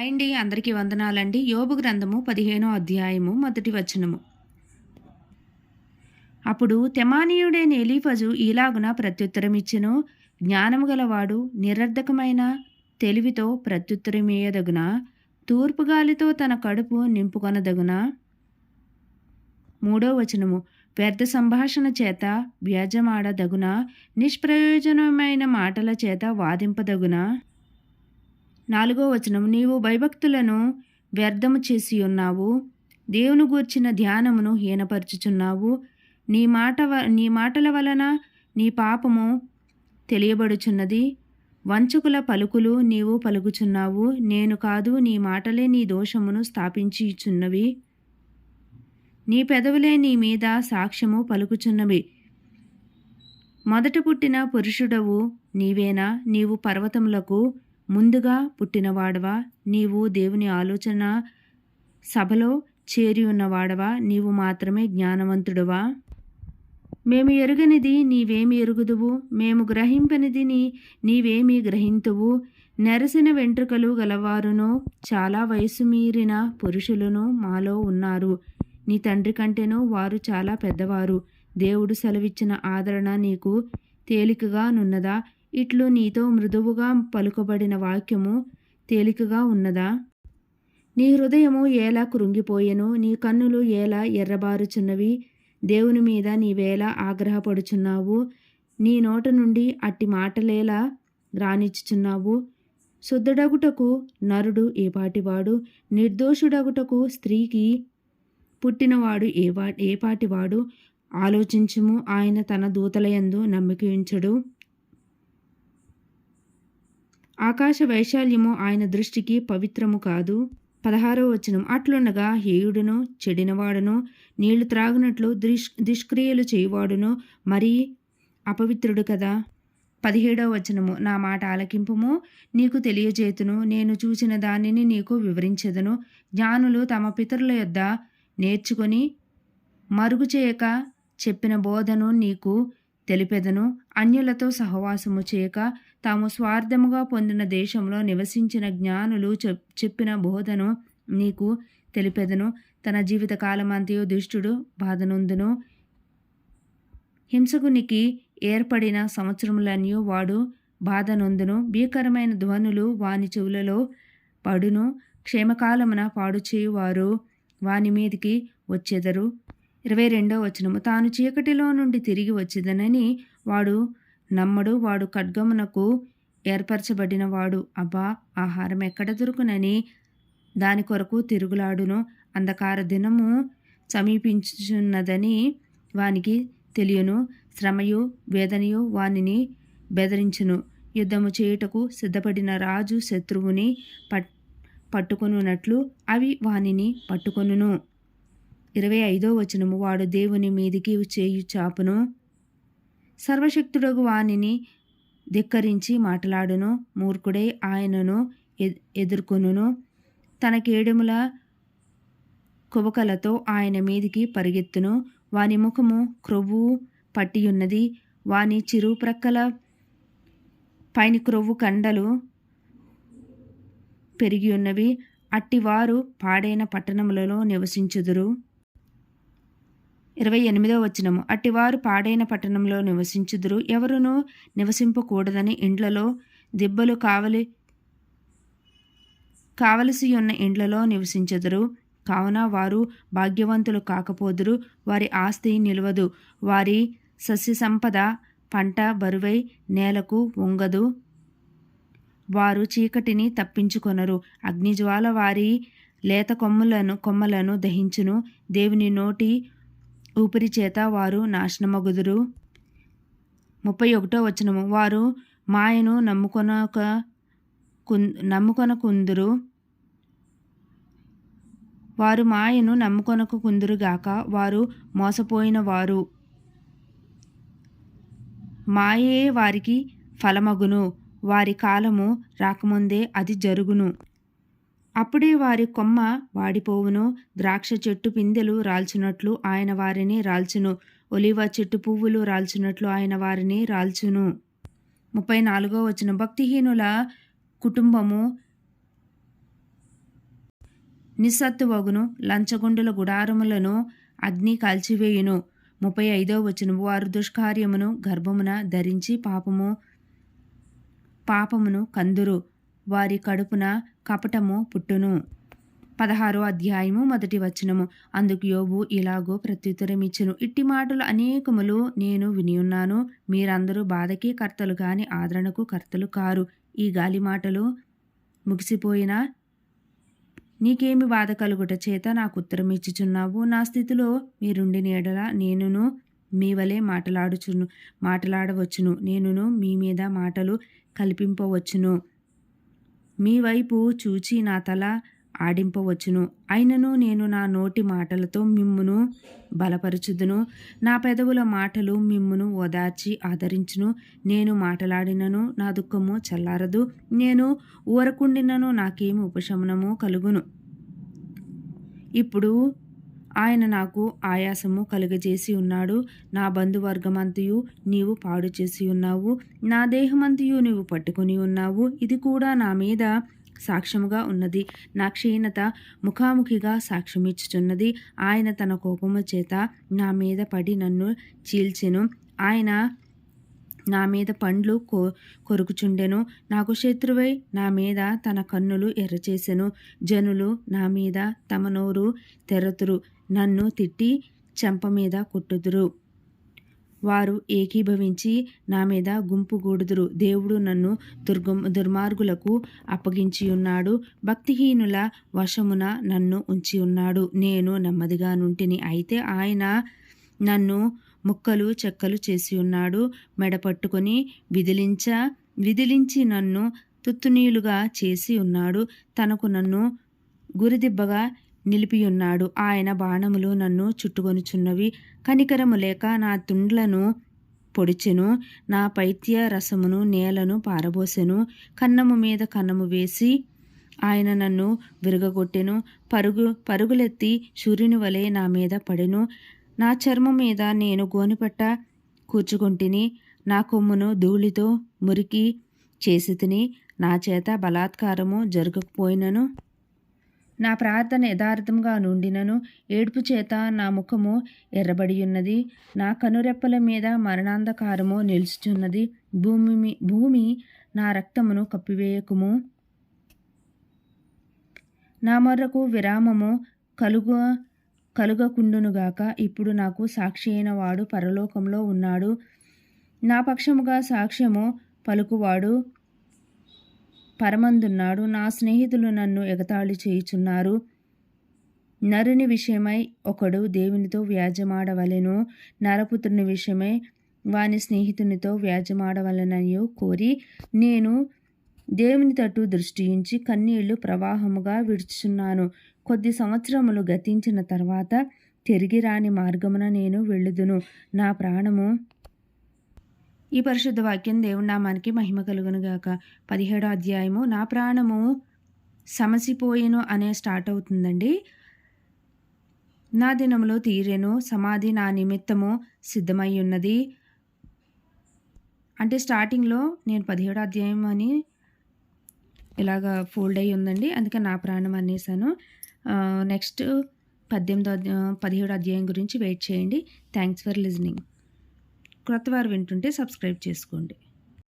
అండి అందరికీ వందనాలండి. యోబు గ్రంథము పదిహేనో అధ్యాయము మొదటి వచనము. అప్పుడు తెమానీయుడైన ఎలీఫజు ఈలాగున ప్రత్యుత్తరమిచ్చెను. జ్ఞానము గలవాడు నిరర్ధకమైన తెలివితో ప్రత్యుత్తరమేయదగున? తూర్పు గాలితో తన కడుపు నింపుకొనదగున? మూడో వచనము. వ్యర్థ సంభాషణ చేత వ్యాజమాడదగున? నిష్ప్రయోజనమైన మాటల చేత వాదింపదగున? నాలుగో వచనం నీవు భయభక్తులను వ్యర్థము చేసి ఉన్నావు దేవుని గూర్చిన ధ్యానమును హీనపరుచుచున్నావు. నీ మాట నీ మాటల వలన నీ పాపము తెలియబడుచున్నది. వంచకుల పలుకులు నీవు పలుకుచున్నావు. నేను కాదు నీ మాటలే నీ దోషమును స్థాపించిచున్నవి నీ పెదవులే నీ మీద సాక్ష్యము పలుకుచున్నవి. మొదట పుట్టిన పురుషుడవు నీవేనా? నీవు పర్వతములకు ముందుగా పుట్టినవాడవా? నీవు దేవుని ఆలోచన సభలో చేరి ఉన్నవాడవా? నీవు మాత్రమే జ్ఞానవంతుడవా? మేము ఎరుగనిది నీవేమి ఎరుగుదువు? మేము గ్రహింపనిది నీ నీవేమి గ్రహింతువు? నెరసిన వెంట్రుకలు గలవారును చాలా వయసు మీరిన పురుషులను మాలో ఉన్నారు. నీ తండ్రి కంటేనూ వారు చాలా పెద్దవారు. దేవుడు సెలవిచ్చిన ఆదరణ నీకు తేలికగా నున్నదా? ఇట్లు నీతో మృదువుగా పలుకబడిన వాక్యము తేలికగా ఉన్నదా? నీ హృదయము ఎలా కృంగిపోయెను? నీ కన్నులు ఎలా ఎర్రబారుచున్నవి? దేవుని మీద నీవేలా ఆగ్రహపడుచున్నావు? నీ నోట నుండి అట్టి మాటలేలా రాణించుచున్నావు? శుద్ధడగుటకు నరుడు ఏపాటివాడు నిర్దోషుడగుటకు స్త్రీకి పుట్టినవాడు ఏవా ఏపాటివాడు ఆలోచించుము ఆయన తన దూతలయందు నమ్మకించడు ఆకాశ వైశాల్యము ఆయన దృష్టికి పవిత్రము కాదు. పదహారో వచనం. అట్లుండగా హేయుడును చెడినవాడును నీళ్ళు త్రాగునట్లు దుష్ దుష్క్రియలు చేయువాడును మరీ అపవిత్రుడు కదా? పదిహేడవ వచనము. నా మాట ఆలకింపుము నీకు తెలియజేతును. నేను చూసిన దానిని నీకు వివరించెదను. జ్ఞానులు తమ పితరుల యొద్ద నేర్చుకొని మరుగు చేయక చెప్పిన బోధను నీకు తెలిపెదను. అన్యులతో సహవాసము చేయక తాము స్వార్థముగా పొందిన దేశంలో నివసించిన జ్ఞానులు చెప్పిన బోధను నీకు తెలిపెదను. తన జీవిత కాలమంతయు దుష్టుడు బాధనుందును. హింసకునికి ఏర్పడిన సంవత్సరములన్నీ వాడు బాధనొందును. భీకరమైన ధ్వనులు వాని చెవులలో పడును. క్షేమకాలమున పాడు చేయువారు వాని మీదికి వచ్చెదరు. ఇరవై రెండో వచనము. తాను చీకటిలో నుండి తిరిగి వచ్చిదనని వాడు నమ్మడు. వాడు ఖడ్గమునకు ఏర్పరచబడిన వాడు అబ్బా ఆహారం ఎక్కడ దొరుకునని దాని కొరకు తిరుగులాడును. అంధకార దినము సమీపించున్నదని వానికి తెలియను. శ్రమయు వేదనయు వానిని బెదిరించును. యుద్ధము చేయుటకు సిద్ధపడిన రాజు శత్రువుని పట్ పట్టుకొనున్నట్లు అవి వానిని పట్టుకొనును. ఇరవై ఐదో వచనము వాడు దేవుని మీదికి చేయు చాపును సర్వశక్తుడగు వానిని ధిక్కరించి మాట్లాడును మూర్ఖుడై ఆయనను ఎదుర్కొనును. తన కేడుముల కువకలతో ఆయన మీదికి పరిగెత్తును. వాని ముఖము క్రొవ్వు పట్టియున్నది. వాని చిరు ప్రక్కల పైన క్రొవ్వు కండలు పెరిగి ఉన్నవి అట్టివారు పాడైన పట్టణములలో నివసించుదురు. ఇరవై ఎనిమిదో వచనము. అట్టివారు పాడైన పట్టణంలో నివసించుదురు. ఎవరునూ నివసింపకూడదని ఇండ్లలో దిబ్బలు కావలి కావలసి ఉన్న ఇండ్లలో నివసించదురు. కావున వారు భాగ్యవంతులు కాకపోదురు. వారి ఆస్తి నిలవదు. వారి సస్య సంపద పంట బరువై నేలకు ఉంగదు వారు చీకటిని తప్పించుకొనరు. అగ్నిజ్వాల వారి లేత కొమ్ములను కొమ్మలను దహించును. దేవుని నోటి ఊపిరి చేత వారు నాశనమగుదురు. ముప్పై ఒకటో వచనము. వారు మాయను నమ్ముకొనక నమ్ముకొనకుందురు. వారు మాయను నమ్ముకొనకు కుందురుగాక వారు మోసపోయిన వారు మాయే వారికి ఫలమగును. వారి కాలము రాకముందే అది జరుగును. అప్పుడే వారి కొమ్మ వాడిపోవును. ద్రాక్ష చెట్టు పిందెలు రాల్చునట్లు ఆయన వారిని రాల్చును. ఒలివ చెట్టు పువ్వులు రాల్చునట్లు ఆయన వారిని రాల్చును. ముప్పై నాలుగో వచ్చిన భక్తిహీనుల కుటుంబము నిస్సత్తువగును. లంచగొండుల గుడారములను అగ్ని కాల్చివేయును. ముప్పై ఐదో వచ్చిన వారు దుష్కార్యమును గర్భమున ధరించి పాపము పాపమును కందురు. వారి కడుపున కపటము పుట్టును. పదహారో అధ్యాయము మొదటి వచనము. అందుకు యోబు ఇలాగో ప్రత్యుత్తరమిచ్చును. ఇట్టి మాటలు అనేకములు నేను వినియున్నాను మీరందరూ బాధకి కర్తలు కాని ఆదరణకు కర్తలు కారు. ఈ గాలి మాటలు ముగిసిపోయినా నీకేమి బాధ కలుగుట చేత నాకు ఉత్తరం ఇచ్చుచున్నావు. నా స్థితిలో మీరుండి నీడల నేనును మీ వలె మాటలాడుచును మాటలాడవచ్చును. నేనును మీ మీద మాటలు కల్పింపవచ్చును. మీ వైపు చూచి నా తల ఆడింపవచ్చును. అయినను నేను నా నోటి మాటలతో మిమ్మును బలపరచుదును. నా పెదవుల మాటలు మిమ్మును ఓదార్చి ఆదరించును. నేను మాటలాడినను నా దుఃఖము చల్లారదు. నేను ఊరకుండినను నాకేమి ఉపశమనము కలుగును. ఇప్పుడు ఆయన నాకు ఆయాసము కలుగజేసి ఉన్నాడు. నా బంధువర్గమంతయు నీవు పాడు చేసి ఉన్నావు. నా దేహమంతయు నీవు పట్టుకొని ఉన్నావు. ఇది కూడా నా మీద సాక్ష్యముగా ఉన్నది. నా క్షీణత ముఖాముఖిగా సాక్ష్యమిచ్చుచున్నది. ఆయన తన కోపము చేత నా మీద పడి నన్ను చీల్చెను. ఆయన నా మీద పండ్లు కొ కొరుకుచుండెను. నాకు శత్రువై నా మీద తన కన్నులు ఎర్రచేసెను. జనులు నా మీద తమ నోరు తెరతురు. నన్ను తిట్టి చెంప మీద కొట్టుదురు. వారు ఏకీభవించి నా మీద గుంపుగూడుదురు దేవుడు నన్ను దుర్గం దుర్మార్గులకు అప్పగించి ఉన్నాడు భక్తిహీనుల వశమున నన్ను ఉంచి ఉన్నాడు నేను నెమ్మదిగా నుంటిని. అయితే ఆయన నన్ను ముక్కలు చెక్కలు చేసి ఉన్నాడు మెడపట్టుకొని విదిలించ విదిలించి నన్ను తుత్తునీలుగా చేసి ఉన్నాడు తనకు నన్ను గురిదిబ్బగా నిలిపియున్నాడు. ఆయన బాణములు నన్ను చుట్టుకొనుచున్నవి. కనికరము లేక నా తుండ్లను పొడిచెను. నా పైత్య రసమును నేలను పారబోసెను. కన్నము మీద కన్నము వేసి ఆయన నన్ను విరగగొట్టెను. పరుగు పరుగులెత్తి సూర్యుని వలె నా మీద పడెను. నా చర్మం మీద నేను గోనిపట్ట కూర్చుకొంటిని. నా కొమ్మును ధూళితో మురికి చేసి తిని నా చేత బలాత్కారము జరగకపోయినను. నా ప్రార్థన యథార్థంగా నుండినను ఏడుపు చేత నా ముఖము ఎర్రబడి ఉన్నది నా కనురెప్పల మీద మరణాంధకారము నిలుచుచున్నది. భూమి భూమి నా రక్తమును కప్పివేయకుము. నా మొర్రకు విరామము కలుగ కలుగకుండునుగాక ఇప్పుడు నాకు సాక్షి అయిన వాడు పరలోకంలో ఉన్నాడు. నా పక్షముగా సాక్ష్యము పలుకువాడు. పరమందున్నాడు. నా స్నేహితులు నన్ను ఎగతాళి చేయుచున్నారు. నరుని విషయమై ఒకడు దేవునితో వ్యాజమాడవలెను. నరపుత్రుని విషయమై వాని స్నేహితునితో వ్యాజ్యమాడవలనయో కోరి నేను దేవుని తట్టు దృష్టించి కన్నీళ్ళు ప్రవాహముగా విడుచుచున్నాను. కొద్ది సంవత్సరములు గతించిన తర్వాత తిరిగి రాని మార్గమున నేను వెళ్ళుదును. నా ప్రాణము ఈ పరిశుద్ధ వాక్యం దేవుని నామానికి మహిమ కలుగునుగాక పదిహేడో అధ్యాయము నా ప్రాణము సమసిపోయేను అనే స్టార్ట్ అవుతుందండి. నా దినములో తీరెను సమాధి నా నిమిత్తము సిద్ధమై ఉన్నది. అంటే స్టార్టింగ్లో నేను పదిహేడో అధ్యాయం అని ఇలాగ ఫోల్డ్ అయ్యి ఉందండి. అందుకే నా ప్రాణం అనేసాను. నెక్స్ట్ పద్దెనిమిదో పదిహేడు అధ్యాయం గురించి వెయిట్ చేయండి. Thanks for listening. క్రొత్త వారు వింటుంటే సబ్స్క్రైబ్ చేసుకోండి.